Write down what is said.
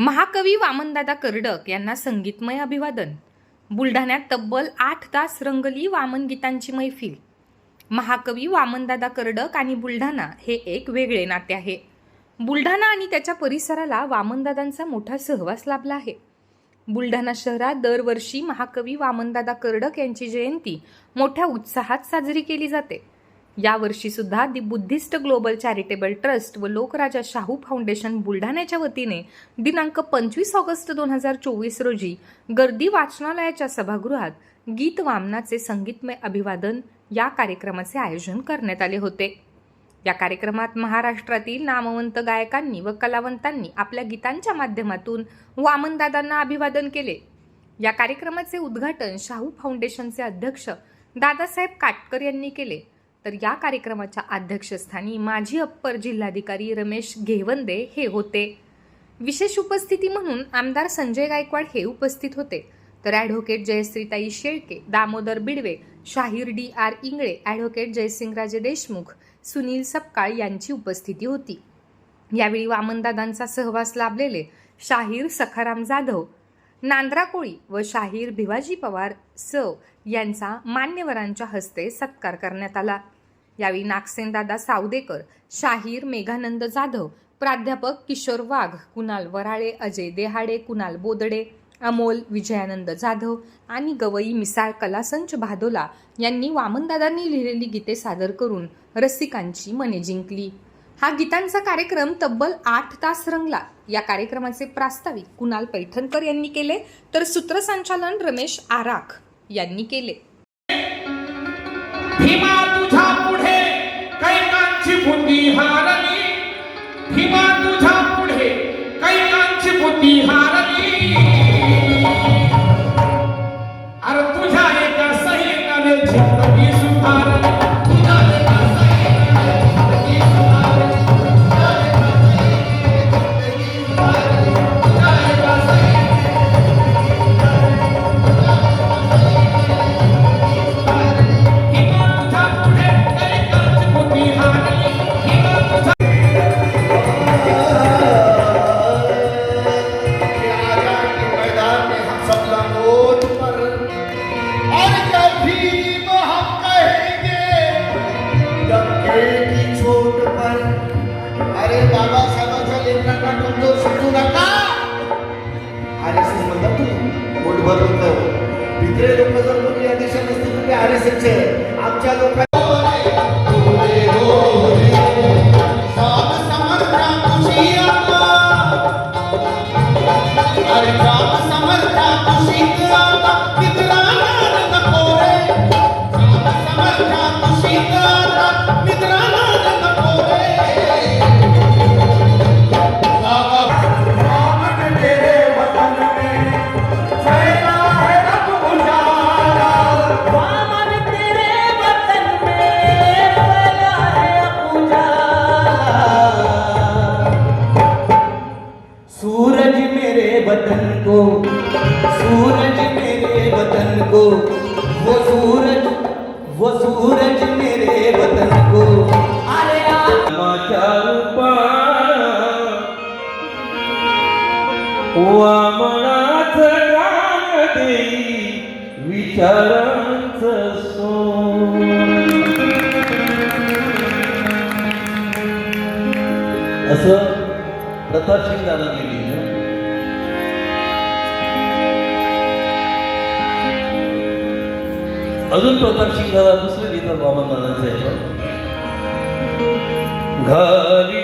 महाकवी वामनदादा कर्डक यांना संगीतमय अभिवादन. बुलढाण्यात तब्बल आठ तास रंगली वामन गीतांची मैफिल. महाकवी वामनदादा कर्डक आणि बुलढाणा हे एक वेगळे नाते आहे. बुलढाणा आणि त्याच्या परिसराला वामनदादांचा मोठा सहवास लाभला आहे. बुलढाणा शहरात दरवर्षी महाकवी वामनदादा कर्डक यांची जयंती मोठ्या उत्साहात साजरी केली जाते. यावर्षी सुद्धा दि बुद्धिस्ट ग्लोबल चॅरिटेबल ट्रस्ट व लोकराजा शाहू फाउंडेशन बुलढाण्याच्या वतीने दिनांक पंचवीस ऑगस्ट दोन हजार चोवीस रोजी गर्दी वाचनालयाच्या सभागृहात गीत वामनाचे संगीतमय अभिवादन या कार्यक्रमाचे आयोजन करण्यात आले होते. या कार्यक्रमात महाराष्ट्रातील नामवंत गायकांनी व कलावंतांनी आपल्या गीतांच्या माध्यमातून वामनदादांना अभिवादन केले. या कार्यक्रमाचे उद्घाटन शाहू फाउंडेशनचे अध्यक्ष दादासाहेब काटकर यांनी केले. तर या कार्यक्रमाच्या अध्यक्षस्थानी माजी अप्पर जिल्हाधिकारी रमेश घेवंदे हे होते. विशेष उपस्थिती म्हणून आमदार संजय गायकवाड हे उपस्थित होते. तर advocate Jayashreetai Shelke Damodar Bidwe Shahir D R Ingle advocate Jaysingraje Deshmukh Sunil Sapkal यांची उपस्थिती होती. यावेळी वामनदादांचा सहवास लाभलेले शाहीर सखाराम जाधव नांद्रा कोळी व शाहीर भिवाजी पवार सव यांचा मान्यवरांच्या हस्ते सत्कार करण्यात आला. यावेळी नागसेनदादा सावदेकर शाहीर मेघानंद जाधव प्राध्यापक किशोर वाघ कुणाल वराळे अजय देहाडे कुणाल बोदडे अमोल विजयानंद जाधव आणि गवई मिसाळ कलासंच भादोला यांनी वामनदादांनी लिहिलेली गीते सादर करून रसिकांची मने जिंकली. हा गीतांचा कार्यक्रम तब्बल आठ तास रंगला. या कार्यक्रमाचे प्रास्ताविक कुणाल पैठणकर यांनी केले तर सूत्रसंचालन रमेश आराख यांनी केले. भीमा पुढे कैकांची बुद्धी हारली. भीमा पुढे कैकांची बुद्धी हारली. अरे तुझ्या एका सैनिकाने सुधारली. की अरे बाबा लेखनांना कमजोर समजू नका. आर एस म्हणतात तुम्ही पोटभर लोक भित्रे लोक जर आमच्या लोकांना को। सूरज मेरे वतन को। वो सूरज वो सूरज मेरे वतन को। अरे वामनाच गाण देई विचारांच असं प्रताप सिंग दादा गेली अजून प्रताप सिंग दादा दुसरे लिहितात बाबा दादांचं याच्यावर घाली